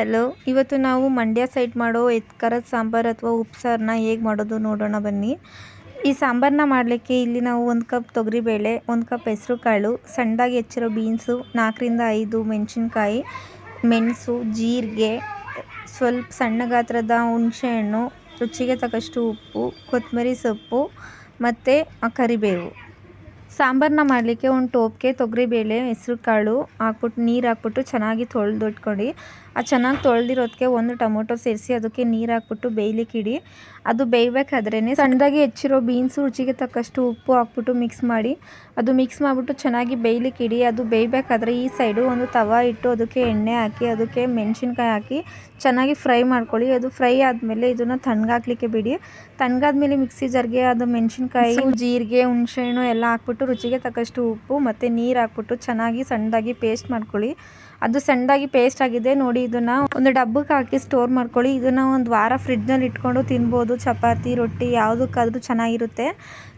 Hello, ಇವತ್ತು ನಾವು Mandya side ಮಾಡೋ ಎತ್ಕರದ ಸಾಂಬಾರು ಅಥವಾ ಉಪ್ಸಾರನ್ನ ಹೇಗೆ ಮಾಡೋದು ನೋಡೋಣ ಬನ್ನಿ. ಈ ಸಾಂಬಾರನ್ನ ಮಾಡಲಿಕ್ಕೆ ಇಲ್ಲಿ ನಾವು ಒಂದು ಕಪ್ ತೊಗರಿಬೇಳೆ, ಒಂದು ಕಪ್ ಹೆಸರು ಕಾಳು ಸಣ್ಣದಾಗಿ ಹೆಚ್ಚಿರೋ ಬೀನ್ಸು, ನಾಲ್ಕರಿಂದ ಐದು ಮೆಣಸಿನ್ಕಾಯಿ, ಮೆಣಸು, ಜೀರಿಗೆ, ಸ್ವಲ್ಪ ಸಣ್ಣ ಗಾತ್ರದ ಹುಣಸೆಹಣ್ಣು ರುಚಿಗೆ ತಕ್ಕಷ್ಟು ಉಪ್ಪು ಕೊತ್ತಂಬರಿ ಸೊಪ್ಪು ಮತ್ತು ಕರಿಬೇವು. ಸಾಂಬಾರನ್ನ ಮಾಡಲಿಕ್ಕೆ ಒಂದು ಟೋಪ್ಗೆ ತೊಗರಿಬೇಳೆ ಹೆಸ್ರು ಕಾಳು ಹಾಕ್ಬಿಟ್ಟು ನೀರು ಹಾಕ್ಬಿಟ್ಟು ಚೆನ್ನಾಗಿ ತೊಳೆದಿಟ್ಕೊಂಡು ಅದು ಚೆನ್ನಾಗಿ ತೊಳೆದಿರೋದಕ್ಕೆ ಒಂದು ಟೊಮೊಟೊ ಸೇರಿಸಿ ಅದಕ್ಕೆ ನೀರು ಹಾಕ್ಬಿಟ್ಟು ಬೇಯ್ಲಿಕ್ಕೆ ಇಡಿ ಅದು ಬೇಯಬೇಕಾದ್ರೇ ಸಣ್ಣದಾಗಿ ಹೆಚ್ಚಿರೋ ಬೀನ್ಸು, ರುಚಿಗೆ ತಕ್ಕಷ್ಟು ಉಪ್ಪು ಹಾಕ್ಬಿಟ್ಟು ಮಿಕ್ಸ್ ಮಾಡಿ. ಅದು ಮಿಕ್ಸ್ ಮಾಡಿಬಿಟ್ಟು ಚೆನ್ನಾಗಿ ಬೇಯ್ಲಿಕ್ಕೆ ಇಡಿ ಅದು ಬೇಯಬೇಕಾದ್ರೆ ಈ ಸೈಡು ಒಂದು ತವ ಇಟ್ಟು ಅದಕ್ಕೆ ಎಣ್ಣೆ ಹಾಕಿ, ಅದಕ್ಕೆ ಮೆಣಸಿನ್ಕಾಯಿ ಹಾಕಿ ಚೆನ್ನಾಗಿ ಫ್ರೈ ಮಾಡ್ಕೊಳ್ಳಿ. ಅದು ಫ್ರೈ ಆದಮೇಲೆ ಇದನ್ನು ತಣ್ಣಗಾಕ್ಲಿಕ್ಕೆ ಬಿಡಿ. ತಣ್ಣಗಾದ್ಮೇಲೆ ಮಿಕ್ಸಿ ಜರ್ಗೆ ಅದು ಮೆಣಸಿನ್ಕಾಯಿ, ಜೀರಿಗೆ ಹುಣಸೆಹಣ್ಣು ಎಲ್ಲ ಹಾಕ್ಬಿಟ್ಟು ರುಚಿಗೆ ತಕ್ಕಷ್ಟು ಉಪ್ಪು ಮತ್ತು ನೀರು ಹಾಕ್ಬಿಟ್ಟು ಚೆನ್ನಾಗಿ ಸಣ್ಣದಾಗಿ ಪೇಸ್ಟ್ ಮಾಡ್ಕೊಳ್ಳಿ. ಅದು ಸಣ್ಣದಾಗಿ ಪೇಸ್ಟ್ ಆಗಿದೆ ನೋಡಿ, ಇದನ್ನು ಒಂದು ಡಬ್ಬಕ್ಕೆ ಹಾಕಿ ಸ್ಟೋರ್ ಮಾಡ್ಕೊಳ್ಳಿ. ಇದನ್ನು ಒಂದು ವಾರ ಫ್ರಿಡ್ಜ್ನಲ್ಲಿ ಇಟ್ಕೊಂಡು ತಿನ್ಬೋದು. ಚಪಾತಿ, ರೊಟ್ಟಿ ಯಾವುದಕ್ಕಾದರೂ ಚೆನ್ನಾಗಿರುತ್ತೆ.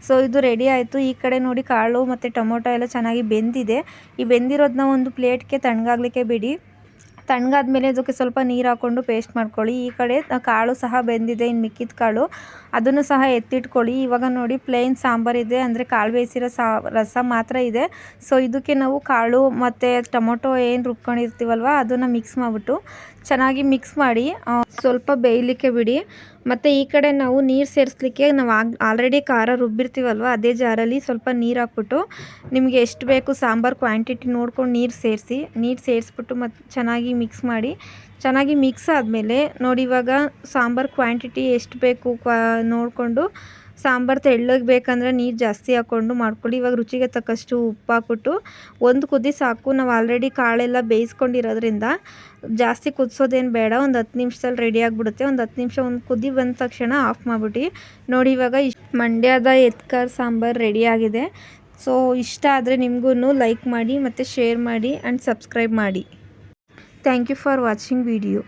ಸೊ ಇದು ರೆಡಿ ಆಯಿತು. ಈ ಕಡೆ ನೋಡಿ ಕಾಳು ಮತ್ತು ಟೊಮೊಟೊ ಎಲ್ಲ ಚೆನ್ನಾಗಿ ಬೆಂದಿದೆ. ಈ ಬೆಂದಿರೋದನ್ನ ಒಂದು ಪ್ಲೇಟ್ಗೆ ತಣ್ಣಗಾಗಲಿಕ್ಕೆ ಬಿಡಿ. ತಣ್ಣಗಾದ್ಮೇಲೆ ಅದಕ್ಕೆ ಸ್ವಲ್ಪ ನೀರು ಹಾಕ್ಕೊಂಡು ಪೇಸ್ಟ್ ಮಾಡ್ಕೊಳ್ಳಿ. ಈ ಕಡೆ ಕಾಳು ಸಹ ಬೆಂದಿದೆ ಇನ್ನು ಮಿಕ್ಕಿದ ಕಾಳು. ಅದನ್ನು ಸಹ ಎತ್ತಿಟ್ಕೊಳ್ಳಿ. ಇವಾಗ ನೋಡಿ ಪ್ಲೇನ್ ಸಾಂಬಾರಿದೆ ಅಂದರೆ ಕಾಳು ಬೇಯಿಸಿರೋ ಸಾ, ರಸ ಮಾತ್ರ ಇದೆ. ಸೊ ಇದಕ್ಕೆ ನಾವು ಕಾಳು ಮತ್ತು ಟೊಮೊಟೊ ಏನು ರುಬ್ಕೊಂಡಿರ್ತೀವಲ್ವ, ಅದನ್ನು ಮಿಕ್ಸ್ ಮಾಡಿಬಿಟ್ಟು ಚೆನ್ನಾಗಿ ಮಿಕ್ಸ್ ಮಾಡಿ ಸ್ವಲ್ಪ ಬೇಯಲಿಕ್ಕೆ ಬಿಡಿ. ಮತ್ತು ಈ ಕಡೆ ನಾವು ನೀರು ಸೇರಿಸ್ಲಿಕ್ಕೆ ನಾವು ಆಗ್ ಆಲ್ರೆಡಿ ಖಾರ ರುಬ್ಬಿರ್ತೀವಲ್ವ, ಅದೇ ಜಾರಲ್ಲಿ ಸ್ವಲ್ಪ ನೀರು ಹಾಕ್ಬಿಟ್ಟು ನಿಮಗೆ ಎಷ್ಟು ಬೇಕು ಸಾಂಬಾರು ಕ್ವಾಂಟಿಟಿ ನೋಡ್ಕೊಂಡು ನೀರು ಸೇರಿಸಿ, ನೀರು ಸೇರಿಸ್ಬಿಟ್ಟು ಮತ್ತು ಚೆನ್ನಾಗಿ ಮಿಕ್ಸ್ ಮಾಡಿ, ಚೆನ್ನಾಗಿ ಮಿಕ್ಸ್ ಆದಮೇಲೆ ನೋಡಿ ಇವಾಗ ಸಾಂಬಾರು ಕ್ವಾಂಟಿಟಿ ಎಷ್ಟು ಬೇಕು ಕ್ವಾ, ನೋಡಿಕೊಂಡು ಸಾಂಬಾರು ತೆಳ್ಳಗೆ ಬೇಕಂದರೆ ನೀರು ಜಾಸ್ತಿ ಹಾಕ್ಕೊಂಡು ಮಾಡ್ಕೊಳ್ಳಿ. ಇವಾಗ ರುಚಿಗೆ ತಕ್ಕಷ್ಟು ಉಪ್ಪು ಹಾಕ್ಬಿಟ್ಟು ಒಂದು ಕುದಿ ಸಾಕು. ನಾವು ಆಲ್ರೆಡಿ ಕಾಳೆಲ್ಲ ಬೇಯಿಸ್ಕೊಂಡಿರೋದ್ರಿಂದ ಜಾಸ್ತಿ ಕುದಿಸೋದೇನು ಬೇಡ. ಒಂದು ಹತ್ತು ನಿಮಿಷದಲ್ಲಿ ರೆಡಿ ಆಗಿಬಿಡುತ್ತೆ. ಒಂದು ಹತ್ತು ನಿಮಿಷ ಒಂದು ಕುದಿ ಬಂದ ತಕ್ಷಣ ಆಫ್ ಮಾಡಿಬಿಟ್ಟು. ನೋಡಿ ಇವಾಗ ಇಷ್ಟು ಮಂಡ್ಯದ ಎತ್ಕರ್ ಸಾಂಬಾರು ರೆಡಿಯಾಗಿದೆ ಸೊ ಇಷ್ಟ ಆದರೆ ನಿಮಗೂ ಲೈಕ್ ಮಾಡಿ ಮತ್ತು ಶೇರ್ ಮಾಡಿ ಆ್ಯಂಡ್ ಸಬ್ಸ್ಕ್ರೈಬ್ ಮಾಡಿ. Thank you for watching video